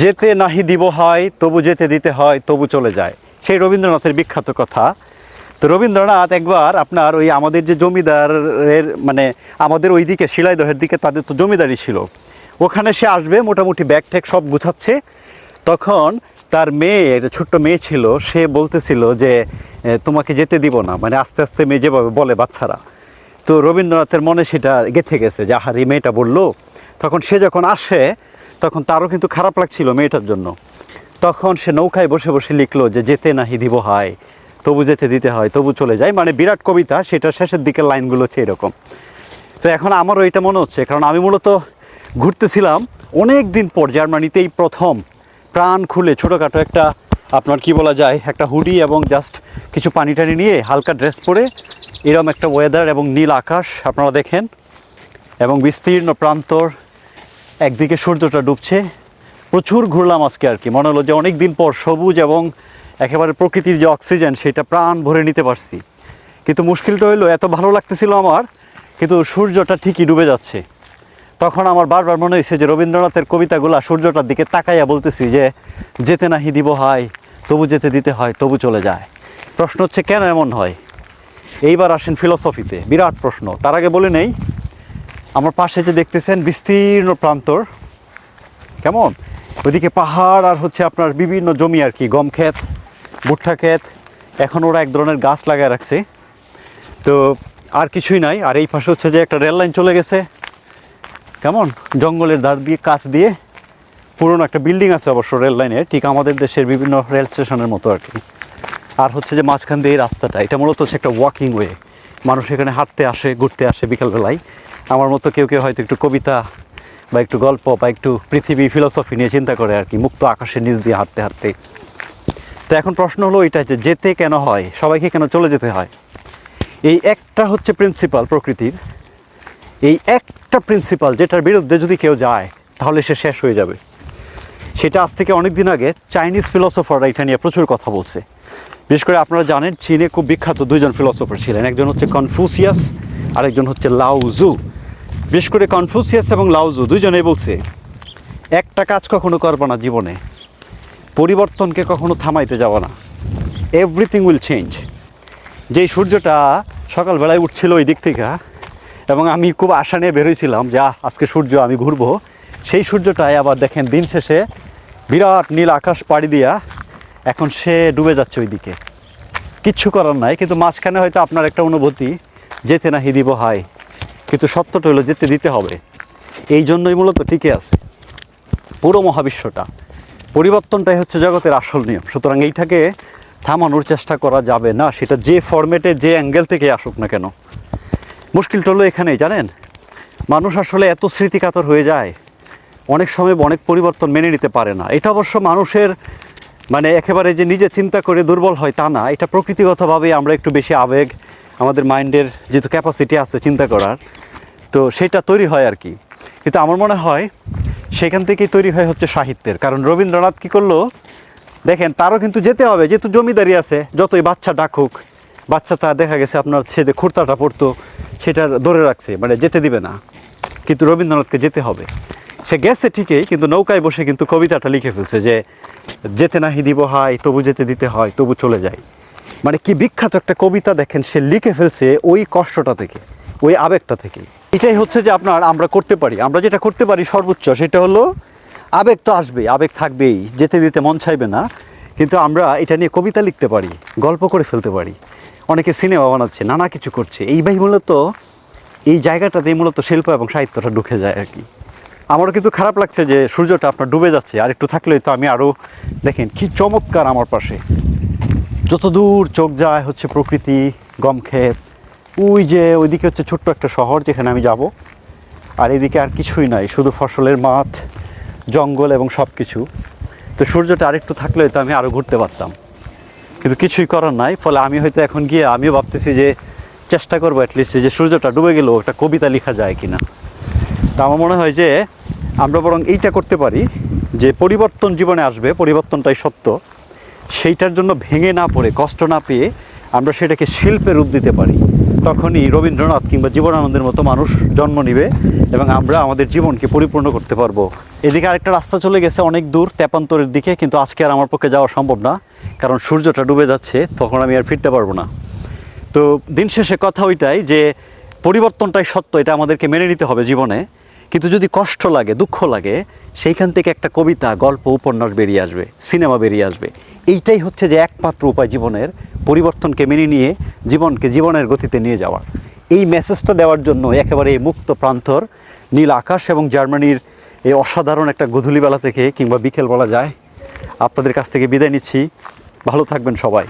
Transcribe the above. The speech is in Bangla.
যেতে নাহি দিব হয়, তবু যেতে দিতে হয়, তবু চলে যায়। সেই রবীন্দ্রনাথের বিখ্যাত কথা। তো রবীন্দ্রনাথ একবার আপনার ওই আমাদের যে জমিদারের মানে আমাদের ওই দিকে শিলাইদহের দিকে, তাদের তো জমিদারি ছিল। ওখানে সে আসবে, মোটামুটি ব্যাগ ট্যাগ সব গুছাচ্ছে। তখন তার মেয়ের ছোট্ট মেয়ে ছিল, সে বলতেছিল যে তোমাকে যেতে দিব না। মানে আস্তে আস্তে মেয়ে যেভাবে বলে, বাচ্চারা। তো রবীন্দ্রনাথের মনে সেটা গেথে গেছে, যে, আহার, এই মেয়েটা বলল? তখন সে যখন আসে তখন তারও কিন্তু খারাপ লাগছিল মেয়েটার জন্য। তখন সে নৌকায় বসে বসে লিখলো যে, যেতে নাহি দিব হয়, তবু যেতে দিতে হয়, তবু চলে যায় মানে বিরাট কবিতা সেটা শেষের দিকের লাইনগুলো হচ্ছে এরকম। তো এখন আমারও এটা মনে হচ্ছে, কারণ আমি মূলত ঘুরতেছিলাম অনেক দিন পর জার্মানিতেই প্রথম প্রাণ খুলে ছোটোখাটো একটা, আপনার কি বলা যায়, একটা হুডি এবং জাস্ট কিছু পানি টানি নিয়ে হালকা ড্রেস পরে এরকম একটা ওয়েদার এবং নীল আকাশ আপনারা দেখেন এবং বিস্তীর্ণ প্রান্তর একদিকে সূর্যটা ডুবছে, প্রচুর ঘুরলাম আজকে আর কি। মনে হলো যে অনেক দিন পর সবুজ এবং একেবারে প্রকৃতির যে অক্সিজেন, সেটা প্রাণ ভরে নিতে পারছি। কিন্তু মুশকিলটা হলো এত ভালো লাগতেছিল আমার, কিন্তু সূর্যটা ঠিকই ডুবে যাচ্ছে। তখন আমার বারবার মনে হয়েছে যে রবীন্দ্রনাথের কবিতাগুলা সূর্যটার দিকে তাকাইয়া বলতেছি যে, যেতে নাহি দিব হয়, তবু যেতে দিতে হয়, তবু চলে যায়। প্রশ্ন হচ্ছে, কেন এমন হয়? এইবার আসেন ফিলসফিতে বিরাট প্রশ্ন। তার আগে বলে নেই আমার পাশে যে দেখতেছেন বিস্তীর্ণ প্রান্তর। কেমন? ওইদিকে পাহাড় আর হচ্ছে আপনার বিভিন্ন জমি আর কি, গম ক্ষেত, ভুট্টা ক্ষেত। এখন ওরা এক ধরনের গাছ লাগায় রাখছে। তো আর কিছুই নাই। আর এই পাশে হচ্ছে যে একটা রেল লাইন চলে গেছে। কেমন? জঙ্গলের ধার দিয়ে, কাছ দিয়ে। পুরনো একটা বিল্ডিং আছে অবশ্য রেল লাইনের, ঠিক আমাদের দেশের বিভিন্ন রেল স্টেশনের মতো আর কি। আর হচ্ছে যে মাঝখান দিয়ে এই রাস্তাটা, এটা মূলত হচ্ছে একটা ওয়াকিং ওয়ে মানুষ এখানে হাঁটতে আসে, ঘুরতে আসে বিকালবেলায়। আমার মতো কেউ কেউ হয়তো একটু কবিতা বা একটু গল্প বা একটু পৃথিবী ফিলোসফি নিয়ে চিন্তা করে আর কি, মুক্ত আকাশের নিচ দিয়ে হাঁটতে হাঁটতে। তো এখন প্রশ্ন হলো এটা যে যেতে কেন হয়, সবাইকে কেন চলে যেতে হয়? এই একটা হচ্ছে প্রিন্সিপাল প্রকৃতির। এই একটা প্রিন্সিপাল যেটার বিরুদ্ধে যদি কেউ যায়, তাহলে সে শেষ হয়ে যাবে। সেটা আজ থেকে অনেক দিন আগে চাইনিজ ফিলোসফাররা এটা নিয়ে প্রচুর কথা বলছে। বিশেষ করে আপনারা জানেন, চীনে খুব বিখ্যাত দুইজন ফিলোসফার ছিলেন। একজন হচ্ছে কনফুসিয়াস আরেকজন হচ্ছে লাউজু বিশেষ করে কনফুসিয়াস এবং লাউজু, দুইজনেই বলছে, একটা কাজ কখনো করব না জীবনে। পরিবর্তনকে কখনো থামাইতে যাব না। এভরিথিং উইল চেঞ্জ যেই সূর্যটা সকালবেলায় উঠছিল ওই দিক থেকে, এবং আমি খুব আশা নিয়ে বেরোইছিলাম যে আজকে সূর্য আমি ঘুরবো। সেই সূর্যটাই আবার দেখেন দিন শেষে বিরাট নীল আকাশ পাড়ি দিয়া এখন সে ডুবে যাচ্ছে ওই দিকে। কিচ্ছু করার নাই, কিন্তু মাঝখানে হয়তো আপনার একটা অনুভূতি, যেতে না, হিদিব, হয়। কিন্তু সত্যটা হলো যেতে দিতে হবে। এই জন্যই মূলত টিকে আছে। পুরো মহাবিশ্বটা। পরিবর্তনটাই হচ্ছে জগতের আসল নিয়ম। সুতরাং এইটাকে থামানোর চেষ্টা করা যাবে না। সেটা যে ফরম্যাটে যে অ্যাঙ্গেল থেকে আসুক না কেন। মুশকিলটা হলো এখানেই, জানেন? মানুষ আসলে এত স্মৃতিকাতর হয়ে যায়। অনেক সময় অনেক পরিবর্তন মেনে নিতে পারে না। এটা অবশ্য মানুষের মানে একেবারে যে নিজে চিন্তা করে দুর্বল হয় তা না। এটা প্রকৃতিগতভাবে আমরা একটু বেশি আবেগ, আমাদের মাইন্ডের যেহেতু ক্যাপাসিটি আছে চিন্তা করার তো সেটা তৈরি হয় আর কি। কিন্তু আমার মনে হয় সেখান থেকেই তৈরি হয় হচ্ছে সাহিত্যের। কারণ রবীন্দ্রনাথ কী করল? দেখেন, তারও কিন্তু যেতে হবে, যেহেতু জমিদারি আছে, যতই বাচ্চা ডাকুক বাচ্চা তা দেখা গেছে আপনার যে খুর্তাটা পড়তো সেটা ধরে রাখছে মানে যেতে দিবে না। কিন্তু রবীন্দ্রনাথকে যেতে হবে। সে গেছে ঠিকই, কিন্তু নৌকায় বসে কিন্তু কবিতাটা লিখে ফেলছে যে, যেতে নাহি দিব হয়, তবু যেতে দিতে হয়, তবু চলে যায় মানে কি বিখ্যাত একটা কবিতা দেখেন, সে লিখে ফেলছে ওই কষ্টটা থেকে। ওই আবেগটা থেকে এটাই হচ্ছে যে আপনার আমরা করতে পারি। আমরা যেটা করতে পারি সর্বোচ্চ সেটা হলো, আবেগ তো আসবেই, আবেগ থাকবেই, যেতে দিতে মন চাইবে না, কিন্তু আমরা এটা নিয়ে কবিতা লিখতে পারি, গল্প করে ফেলতে পারি। অনেকে সিনেমা বানাচ্ছে, নানা কিছু করছে। এই ভাই মূলত এই জায়গাটাতেই মূলত শিল্প এবং সাহিত্যটা ঢুকে যায় আর কি। আমারও কিন্তু খারাপ লাগছে যে সূর্যটা আপনার ডুবে যাচ্ছে। আর একটু থাকলেই তো আমি আরও দেখেন কি চমৎকার আমার পাশে। যত দূর চোখ যায় হচ্ছে প্রকৃতি, গম ক্ষেত ওই যে ওইদিকে হচ্ছে ছোট্ট একটা শহর যেখানে আমি যাব। আর এদিকে আর কিছুই নাই, শুধু ফসলের মাঠ, জঙ্গল এবং সব কিছু তো সূর্যটা আরেকটু থাকলে হয়তো আমি আরও ঘুরতে পারতাম। কিন্তু কিছুই করার নাই, ফলে আমি হয়তো এখন গিয়ে আমিও ভাবতেছি যে চেষ্টা করব অ্যাটলিস্ট যে সূর্যটা ডুবে গেলেও একটা কবিতা লেখা যায় কি না তা আমার মনে হয় যে আমরা বরং এইটা করতে পারি যে পরিবর্তন জীবনে আসবে, পরিবর্তনটাই সত্য। সেইটার জন্য ভেঙে না পড়ে, কষ্ট না পেয়ে আমরা সেটাকে শিল্পে রূপ দিতে পারি। তখনই রবীন্দ্রনাথ কিংবা জীবনানন্দের মতো মানুষ জন্ম নিবে এবং আমরা আমাদের জীবনকে পরিপূর্ণ করতে পারব। এদিকে আরেকটা রাস্তা চলে গেছে অনেক দূর, তেপান্তরের দিকে, কিন্তু আজকে আর আমার পক্ষে যাওয়া সম্ভব না, কারণ সূর্যটা ডুবে যাচ্ছে, তখন আমি আর ফিরতে পারব না। তো দিন শেষে কথা ওইটাই যে পরিবর্তনটাই সত্য, এটা আমাদেরকে মেনে নিতে হবে জীবনে। কিন্তু যদি কষ্ট লাগে, দুঃখ লাগে, সেইখান থেকে একটা কবিতা, গল্প, উপন্যাস বেরিয়ে আসবে, সিনেমা বেরিয়ে আসবে। এইটাই হচ্ছে যে একমাত্র উপায় জীবনের। পরিবর্তনকে মেনে নিয়ে জীবনকে জীবনের গতিতে নিয়ে যাওয়ার এই মেসেজটা দেওয়ার জন্য একেবারে এই মুক্ত প্রান্তর, নীল আকাশ এবং জার্মানির এই অসাধারণ একটা গধূলিবেলা থেকে কিংবা বিকেল বলা যায়। আপনাদের কাছ থেকে বিদায় নিচ্ছি। ভালো থাকবেন সবাই।